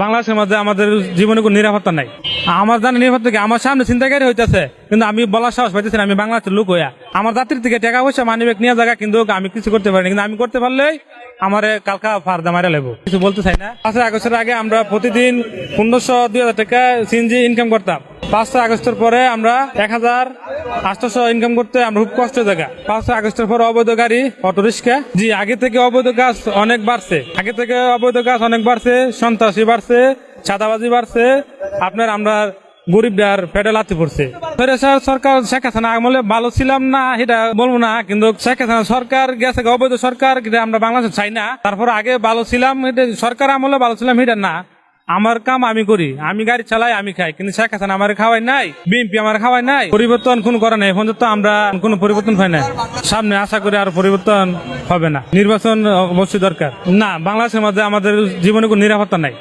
বাংলাদেশের মধ্যে আমাদের জীবনে কোনো নিরাপত্তা নাই। আমার জানা নিরাপত্তা কি? আমার সামনে চিন্তাকারী হইতেছে কিন্তু আমি বলার সাহস পাইতেছি না, আমি বাংলাদেশের লোক হইয়া। আমার জাতির থেকে টাকা পয়সা মানি ব্যাগ নিয়ে জায়গা কিন্তু আমি কিছু করতে পারিনি। কিন্তু আমি করতে পারলেই আমার কালকা ফার্দা মারা লাগবো কিছু বলতে চাই না। পাঁচই আগস্টের আগে আমরা প্রতিদিন পনেরোশো দুই হাজার টাকা সিএনজি ইনকাম করতাম। পাঁচই আগস্টের পরে আমরা এক হাজার আটশোশো ইনকাম করতে আমরা খুব কষ্টের জায়গা। পাঁচই আগস্টের পরে অবৈধ গাড়ি, অটো রিক্সা। জি, আগে থেকে অবৈধ গাছ অনেক বাড়ছে। আগে থেকে অবৈধ গাছ অনেক বাড়ছে, সন্ত্রাসী বাড়ছে, চাঁদাবাজি বাড়ছে। আপনার আমরা গরিবদার পেটে লাথি পড়ছে। সরকার শেখ হাসিনা আমলে ভালো ছিলাম না এটা বলব না, কিন্তু শেখ হাসিনা সরকার গেছে, অবৈধ সরকার আমরা বাংলাদেশ চাই না। তারপর আগে ভালো ছিলাম সরকার আমলে ভালো ছিলাম এটা না। আমার কাম আমি করি, আমি গাড়ি চালাই, আমি খাই। কিন্তু শেখ হাসান আমার খাওয়াই নাই, বিএনপি আমার খাওয়াই নাই। পরিবর্তন কোন করা নাই এখন তো আমরা কোনো পরিবর্তন হয় না সামনে আশা করি আর পরিবর্তন হবে না। নির্বাচন অবশ্যই দরকার। না, বাংলাদেশের মধ্যে আমাদের জীবনে কোনো নিরাপত্তা নাই।